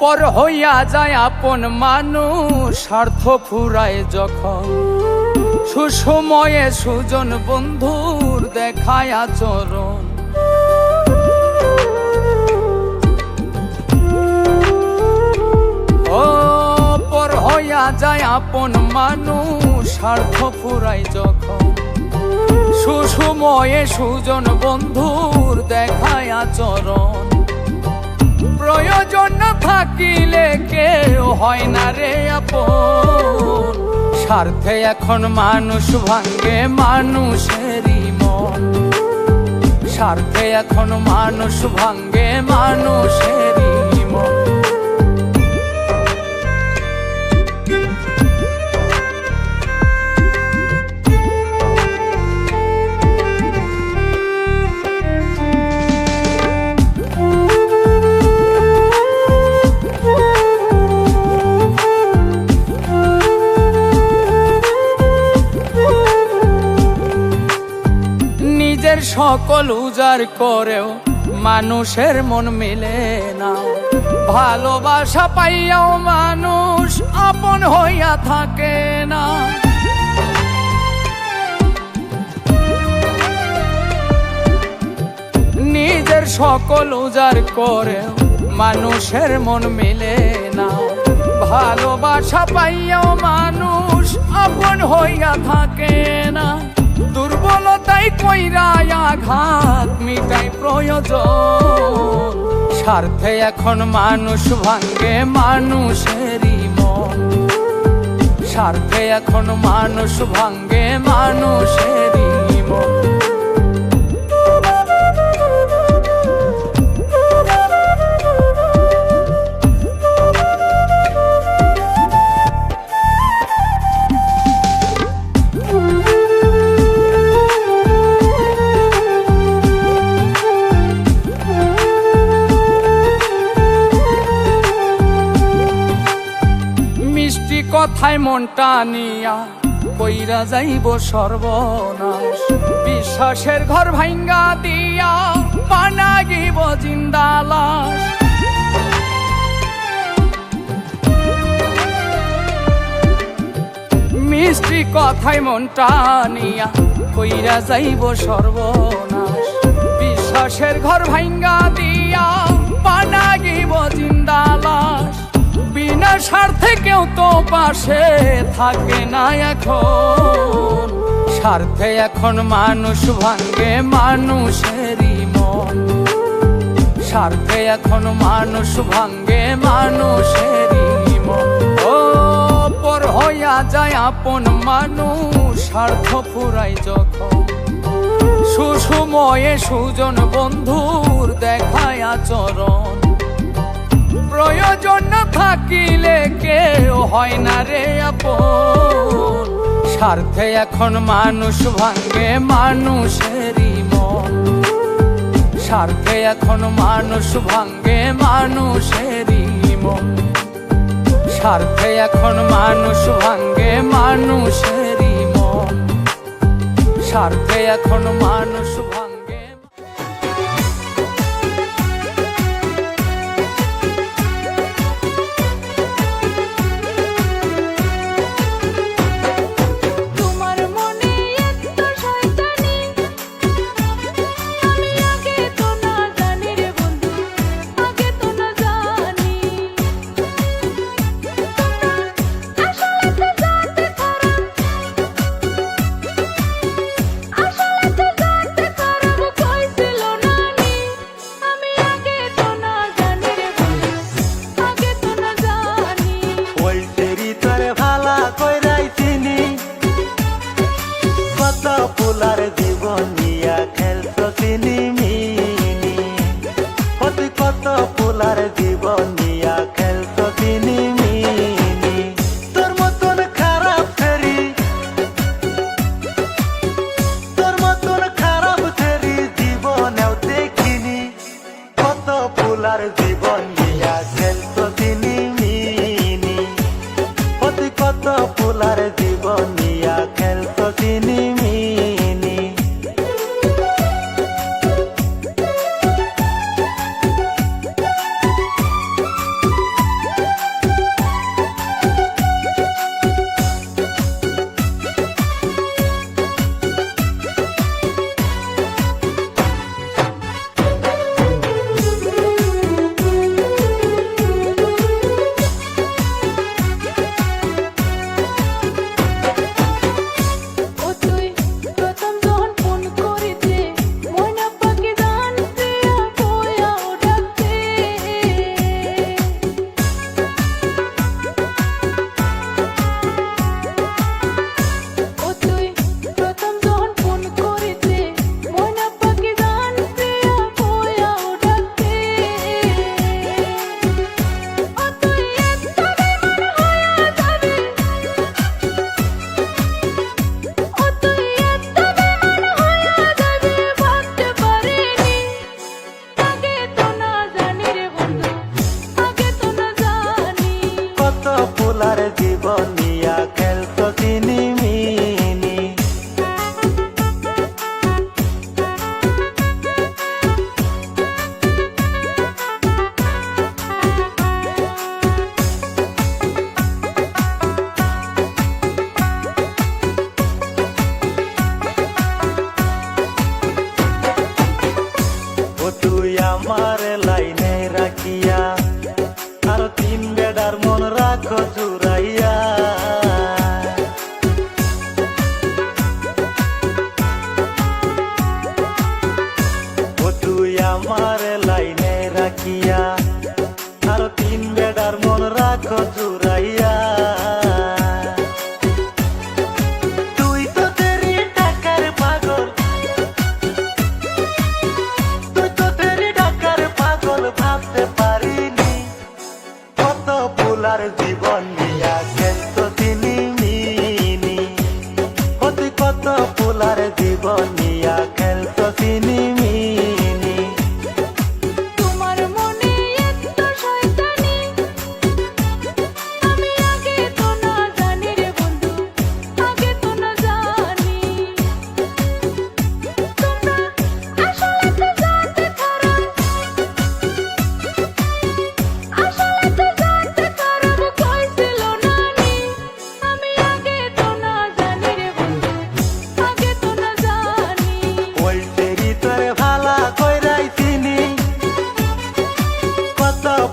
পর হইয়া যায় আপন মানুষ, স্বার্থ ফুরায় যখন। সুসময়ে সুজন বন্ধুর দেখায় আচরণ পর যায় আপন মানুষ, স্বার্থ ফুরায় যখন। সুসময়ে সুজন বন্ধুর দেখায় আচরণ প্রয়োজন থাকিলে কেউ হয় না রে আপ স্বার্থে এখন মানুষ ভাঙ্গে মানুষেরই মন। স্বার্থে এখন মানুষ ভাঙ্গে মানুষেরই সকল উজার করেও মানুষের মন মিলে না। ভালোবাসা পাইয়াও মানুষ আপন হইয়া থাকে না। নিজের সকল উজার করেও মানুষের মন মিলে না। ভালোবাসা পাইয়াও মানুষ আপন হইয়া থাকে না। দুর্বলতাই কইরায় আঘাত, মিটাই প্রয়োজন। স্বার্থে এখন মানুষ ভাঙ্গে মানুষেরই মন। স্বার্থে এখন মানুষ ভাঙ্গে মানুষেরই কথায় মনটা নিয়া কইরা যাইব সর্বনাশ। বিশ্বাসের ঘর ভাঙ্গা দিয়া পানা বানাগিব জিন্দালাস মিষ্টি কথায় মনটা নিয়া কইরা যাইব সর্বনাশ। বিশ্বাসের ঘর ভাঙ্গা দিয়া পানা বানাগিব জিন্দালাস বিনা স্বার্থে কেউ তো পাশে থাকে না এখন। স্বার্থে এখন মানুষ ভাঙ্গে মানুষেরই মন। স্বার্থে এখন মানুষ ভাঙ্গে মানুষেরই মন। ও পর হইয়া যায় আপন মানুষ স্বার্থ ফুরাই যখন। সুসময়ে সুজন বন্ধুর দেখায় আচরণ প্রয়োজন না থাকিলে কেউ হয় না রে আপন। স্বার্থে এখন মানুষ ভাঙ্গে মানুষেরই মন। স্বার্থে এখন মানুষ ভাঙ্গে মানুষেরই মন। স্বার্থে এখন মানুষ ভাঙ্গে মানুষেরই মন। স্বার্থে এখন মানুষ யாரு তুই আমার লাইনে রাখিয়া আর তিন বেডার মন রাখো জুড়াইয়া। তুই আমার লাইনে রাখিয়া পাতা